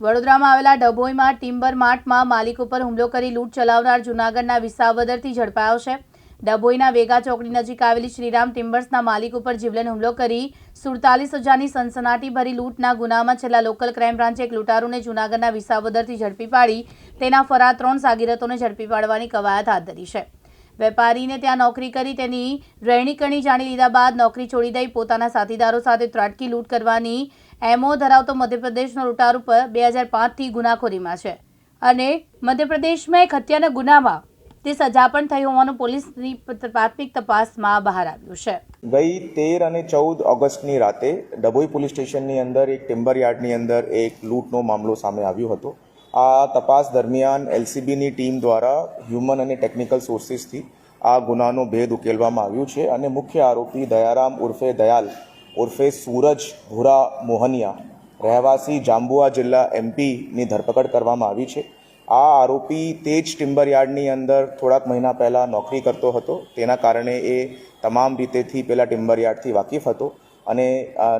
વડોદરામાં આવેલા ડભોઈમાં ટિમ્બર માર્ટમાં માલિક ઉપર હુમલો કરી લૂંટ ચલાવનાર જૂનાગઢના વિસાવદરથી ઝડપાયો છે. ડભોઈના વેગા ચોકડી નજીક આવેલી શ્રીરામ ટિમ્બર્સના માલિક ઉપર જીવલેણ હુમલો કરી સુડતાલીસ હજારની સનસનાટી ભરી લૂંટના ગુનામાં છેલ્લા લોકલ ક્રાઇમ બ્રાન્ચે એક લૂંટારૂને જૂનાગઢના વિસાવદરથી ઝડપી પાડી, તેના ફરાર ત્રણ સાગીરતોને ઝડપી પાડવાની કવાયત હાથ ધરી છે. વેપારીને ત્યાં નોકરી કરી, તેની રહેણીકરણી જાણી લીધા બાદ નોકરી છોડી દઈ પોતાના સાથીદારો સાથે ત્રાટકી લૂંટ કરવાની એમઓ ધરાવતો મધ્યપ્રદેશનો લૂંટારૂ પર બે હજાર પાંચથી ગુનાખોરીમાં છે. અને મધ્યપ્રદેશમાં એક હત્યાના ગુનામાં તે સજા પણ થઈ હોવાનું પોલીસની પ્રાથમિક તપાસમાં બહાર આવ્યું છે. ગઈ તેર અને ચૌદ ઓગસ્ટની રાતે ડભોઈ પોલીસ સ્ટેશનની અંદર, એક ટિમ્બર યાર્ડની અંદર એક લૂંટનો મામલો સામે આવ્યો હતો. આ તપાસ દરમિયાન એલસીબીની ટીમ દ્વારા હ્યુમન અને ટેકનિકલ સોર્સિસથી આ ગુનાનો ભેદ ઉકેલવામાં આવ્યું છે અને મુખ્ય આરોપી દયારામ ઉર્ફે દયાલ ઉર્ફે સૂરજ ભૂરા મોહનિયા રહેવાસી જાંબુઆ જિલ્લા એમપીની ધરપકડ કરવામાં આવી છે. આ આરોપી તે જ ટિમ્બર યાર્ડની અંદર થોડાક મહિના પહેલાં નોકરી કરતો હતો. તેના કારણે એ તમામ રીતેથી પેલા ટિમ્બર યાર્ડથી વાકેફ હતો અને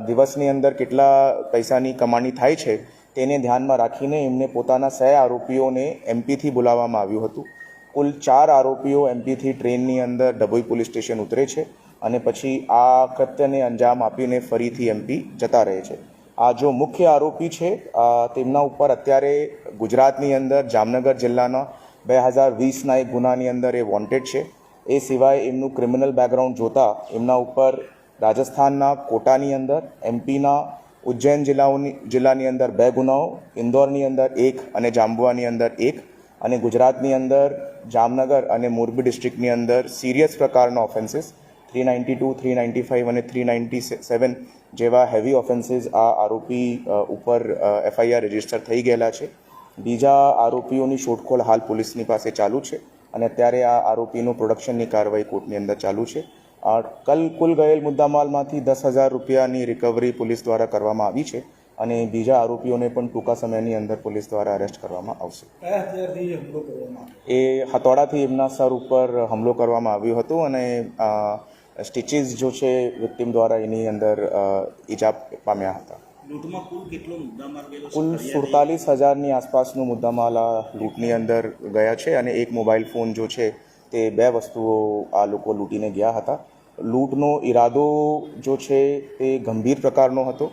દિવસની અંદર કેટલા પૈસાની કમાણી થાય છે તેને ધ્યાનમાં રાખીને એમને પોતાના સહ આરોપીઓને એમપીથી બોલાવવામાં આવ્યું હતું. કુલ ચાર આરોપીઓ એમપીથી ટ્રેનની અંદર ડભોઈ પોલીસ સ્ટેશન ઉતરે છે અને પછી આ કૃત્યને અંજામ આપીને ફરીથી એમપી જતા રહે છે. આ જો મુખ્ય આરોપી છે તેમના ઉપર અત્યારે ગુજરાતની અંદર જામનગર જિલ્લાના બે હજાર વીસના એક ગુનાની અંદર એ વોન્ટેડ છે. એ સિવાય એમનું ક્રિમિનલ બેકગ્રાઉન્ડ જોતા એમના ઉપર રાજસ્થાનના કોટાની અંદર, એમપીના ઉજ્જૈન જિલ્લાઓની, જિલ્લાની અંદર બે ગુનાઓ, ઇન્દોરની અંદર એક અને જાંબુઆની અંદર એક અને ગુજરાતની અંદર જામનગર અને મોરબી ડિસ્ટ્રિક્ટની અંદર સિરિયસ પ્રકારના offences three ninety two three ninety five અને થ્રી નાઇન્ટી સેવન જેવા હેવી ઓફેન્સીસ આ આરોપી ઉપર એફઆઈઆર રજિસ્ટર થઈ ગયેલા છે. બીજા આરોપીઓની શોધખોળ હાલ પોલીસની પાસે ચાલુ છે અને અત્યારે આ આરોપીનું પ્રોડક્શનની કાર્યવાહી કોર્ટની અંદર ચાલુ છે. કલ કુલ ગયેલ મુદ્દામાલમાંથી દસ હજાર રૂપિયાની રિકવરી પોલીસ દ્વારા કરવામાં આવી છે અને બીજા આરોપીઓને પણ ટૂંકા સમયની અંદર પોલીસ દ્વારા અરેસ્ટ કરવામાં આવશે. એ હથોડાથી એમના સર ઉપર હુમલો કરવામાં આવ્યો હતો અને સ્ટીચીસ જો છે વિક્ટિમ દ્વારા એની અંદર ઈજા પામ્યા હતા. કુલ? સુડતાલીસ હજારની આસપાસનું મુદ્દામાલ આ લૂંટની અંદર ગયા છે અને એક મોબાઈલ ફોન જો છે તે બે વસ્તુઓ આ લોકો લૂંટીને ગયા હતા. લૂંટનો ઈરાદો જો છે તે ગંભીર પ્રકારનો હતો.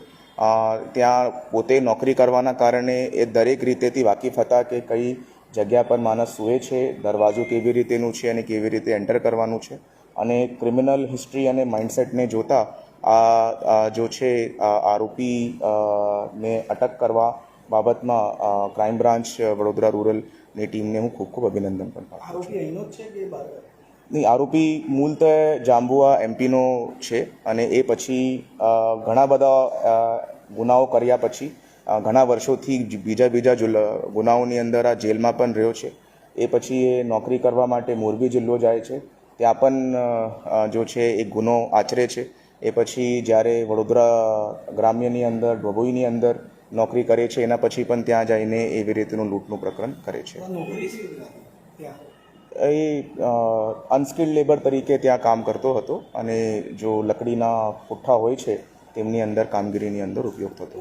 ત્યાં પોતે નોકરી કરવાના કારણે એ દરેક રીતેથી વાકેફ હતા કે કઈ જગ્યા પર માણસ સૂએ છે, દરવાજો કેવી રીતેનું છે અને કેવી રીતે એન્ટર કરવાનું છે. અને ક્રિમિનલ હિસ્ટ્રી અને માઇન્ડસેટને જોતા આ જો છે આરોપી ને અટક કરવા બાબતમાં ક્રાઇમ બ્રાન્ચ, વડોદરા રૂરલની ટીમને હું ખૂબ ખૂબ અભિનંદન પણ પાઠવું છું. નહીં, આરોપી મૂળતઃ જાંબુઆ એમપીનો છે અને એ પછી ઘણા બધા ગુનાઓ કર્યા પછી ઘણા વર્ષોથી બીજા બીજા ગુનાઓની અંદર આ જેલમાં પણ રહ્યો છે. એ પછી એ નોકરી કરવા માટે મોરબી જિલ્લો જાય છે. ત્યાં પણ જો છે એક ગુનો આચરે છે. એ પછી જ્યારે વડોદરા ગ્રામ્યની અંદર, ડભોઈની અંદર નોકરી કરે છે, એના પછી પણ ત્યાં જઈને એવી રીતનું લૂંટનું પ્રકરણ કરે છે. એ અનસ્કિલ્ડ લેબર તરીકે ત્યાં કામ કરતો હતો અને જો લકડીના પુઠ્ઠા હોય છે તેમની અંદર કામગીરીની અંદર ઉપયોગ થતો.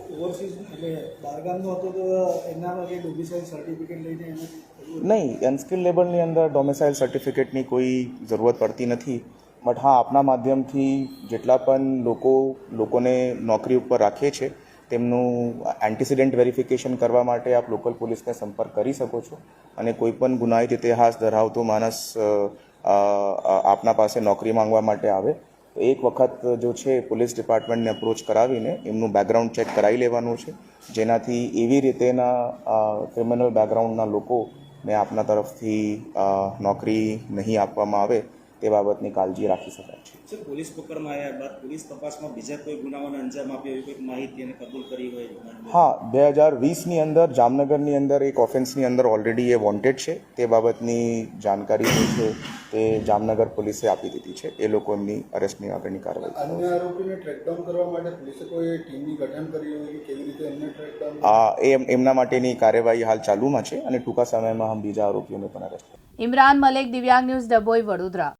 નહીં અનસ્કિલ્ડ લેબરની અંદર ડોમેસાઇલ સર્ટિફિકેટની કોઈ જરૂરત પડતી નથી બટ હા આપના માધ્યમથી જેટલા પણ લોકો લોકોને નોકરી ઉપર રાખે છે તેમનું એન્ટિસિડન્ટ વેરિફિકેશન કરવા માટે આપ લોકલ પોલીસને સંપર્ક કરી શકો છો અને કોઈપણ ગુનાહિત ઇતિહાસ ધરાવતો માણસ આપના પાસે નોકરી માંગવા માટે આવે, તો એક વખત જો છે પોલીસ ડિપાર્ટમેન્ટને અપ્રોચ કરાવીને એમનું બેકગ્રાઉન્ડ ચેક કરાવી લેવાનું છે, જેનાથી એવી રીતેના ક્રિમિનલ બેકગ્રાઉન્ડના લોકોને આપના તરફથી નોકરી નહીં આપવામાં આવે તે બાબતની કાળજી રાખી શકાય. છે પોલીસ પકડમાં આવ્યા બાદ પોલીસ તપાસમાં બીજા કોઈ ગુનાઓને અંજામ આપ્યો એવી કોઈ માહિતી એને કબૂલ કરી હોય હા બે હજાર વીસની અંદર જામનગરની અંદર એક ઓફેન્સની અંદર ઓલરેડી એ વોન્ટેડ છે. તે બાબતની જાણકારી જે છે તે જામનગર પોલીસે આપી દીધી છે. એ લોકો એમની અરેસ્ટની આગળની કાર્યવાહી અન્ય આરોપીને ટ્રેકડાઉન કરવા માટે પોલીસે કોઈ ટીમની ગઠન કરી હોય કે કેવી રીતે એમને ટ્રેકડાઉન આ એ એમના માટેની કાર્યવાહી હાલ ચાલુમાં છે અને ટૂંકા સમયમાં હમ બીજા આરોપીઓને પણ અરેસ્ટ ઇમરાન મલેક દિવ્યાંગ ન્યૂઝ ડબોઈ વડોદરા.